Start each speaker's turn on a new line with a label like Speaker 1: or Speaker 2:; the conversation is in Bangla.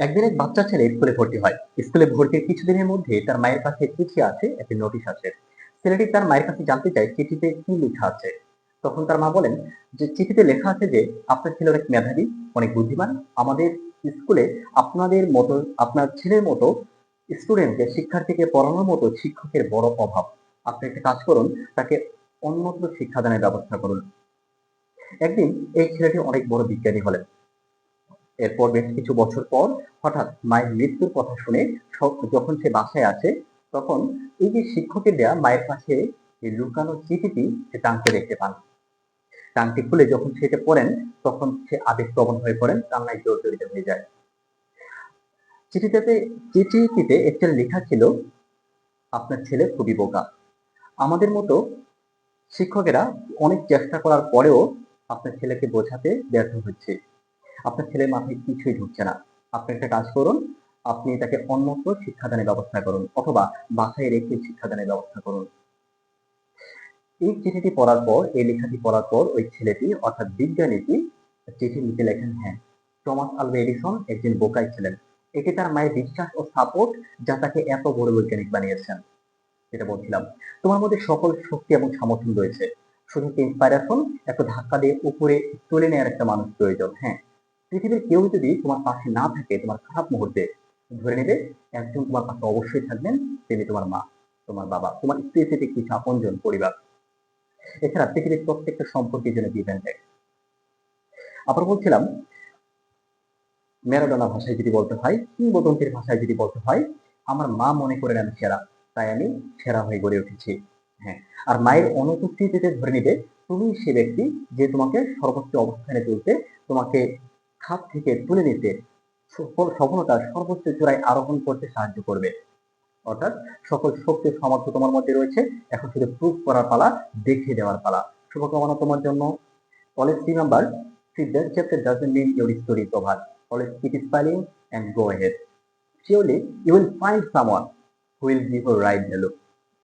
Speaker 1: একদিন এক বাচ্চা ছেলে স্কুলে ভর্তি হয়। স্কুলে ভর্তির কিছুদিনের মধ্যে তার মায়ের কাছে চিঠি আছে একটি নোটিশ আছে ছেলেটি তার মায়ের কাছে জানতে চায় চিঠিতে কি লেখা আছে। তখন তার মা বলেন যে চিঠিতে লেখা আছে যে, আপনার ছেলে অনেক মেধাবী, অনেক বুদ্ধিমান। আমাদের স্কুলে আপনাদের মতো, আপনার ছেলের মতো স্টুডেন্টকে শিক্ষার্থীকে পড়ানোর মতো শিক্ষকের বড় অভাব। আপনি একটা কাজ করুন, তাকে অন্যত্র শিক্ষাদানের ব্যবস্থা করুন। একদিন এই ছেলেটি অনেক বড় বিজ্ঞানী হলেন। এরপর বেশ কিছু বছর পর হঠাৎ মায়ের মৃত্যুর কথা শুনে যখন সে বাসায় আছে তখন এই যে শিক্ষকের দেয়া মায়ের কাছে লুকানো চিঠিটি, সে টানতে দেখতে পান। টানটি খুলে যখন সেটা পড়েন, তখন সে আবেগপ্রবণ হয়ে পড়েন, কান্নায় জর্জরিত হয়ে যায়। চিঠিটাতে, চিঠিটিতে একটা লেখা ছিল, আপনার ছেলে খুবই বোকা। আমাদের মতো শিক্ষকেরা অনেক চেষ্টা করার পরেও আপনার ছেলেকে বোঝাতে ব্যর্থ হচ্ছে। আপনার ছেলের মাথায় কিছুই ঢুকছে না। আপনি একটা কাজ করুন, আপনি তাকে অন্যত্র শিক্ষাদানের ব্যবস্থা করুন অথবা বাসায় রেখে শিক্ষাদানের ব্যবস্থা করুন। এই চিঠিটি পড়ার পর, এই লেখাটি পড়ার পর ওই ছেলেটি, অর্থাৎ বিজ্ঞানীটি চিঠি লিখে লেখেন হ্যাঁ টমাস আলভা এডিসন একজন বোকাই ছিলেন। এটি তার মায়ের বিশ্বাস ও সাপোর্ট যা তাকে এত বড় বৈজ্ঞানিক বানিয়েছেন। যেটা বলছিলাম, তোমার মধ্যে সকল শক্তি এবং সমর্থন রয়েছে। শুধু ইন্সপাইরেশন একটা ধাক্কা দিয়ে উপরে তুলে নেওয়ার একটা মানুষ প্রয়োজন হ্যাঁ। পৃথিবীর কেউ যদি তোমার পাশে না থাকে, তোমার খারাপ মুহূর্তে, ধরে নেবে, একজন তোমার পাশে অবশ্যই থাকবেন, তিনি তোমার মা, তোমার বাবা, তোমার স্পেসিফিক কিছু আপনজন, পরিবার। এছাড়া পৃথিবীর প্রত্যেকটা সম্পর্কের জন্য দিবেন আবার বলছিলাম, ম্যারাডোনা ভাষায় যদি বলতে হয়, কিংবদন্তির ভাষায় যদি বলতে হয়, আমার মা মনে করেন আমি সেরা, তাই আমি সেরা হয়ে গড়ে উঠেছি। হ্যাঁ আর মায়ের অনুপস্থিতিতে ধরে নিবে, তুমি সে ব্যক্তি যে তোমাকে সর্বোচ্চ অবস্থানে তুলতে, তোমাকে খাত থেকে তুলে নিতে সফল সফলতা সর্বোচ্চ চূড়ায় আরোহণ করতে সাহায্য করবে। অর্থাৎ সকল শক্তির সামর্থ্য তোমার মধ্যে রয়েছে, এখন শুধু প্রুফ করার পালা, দেখিয়ে দেওয়ার পালা। শুভকামনা তোমার জন্য। College T number Siddharth chapter doesn't cover college kit is piling and go head surely will find someone will give right value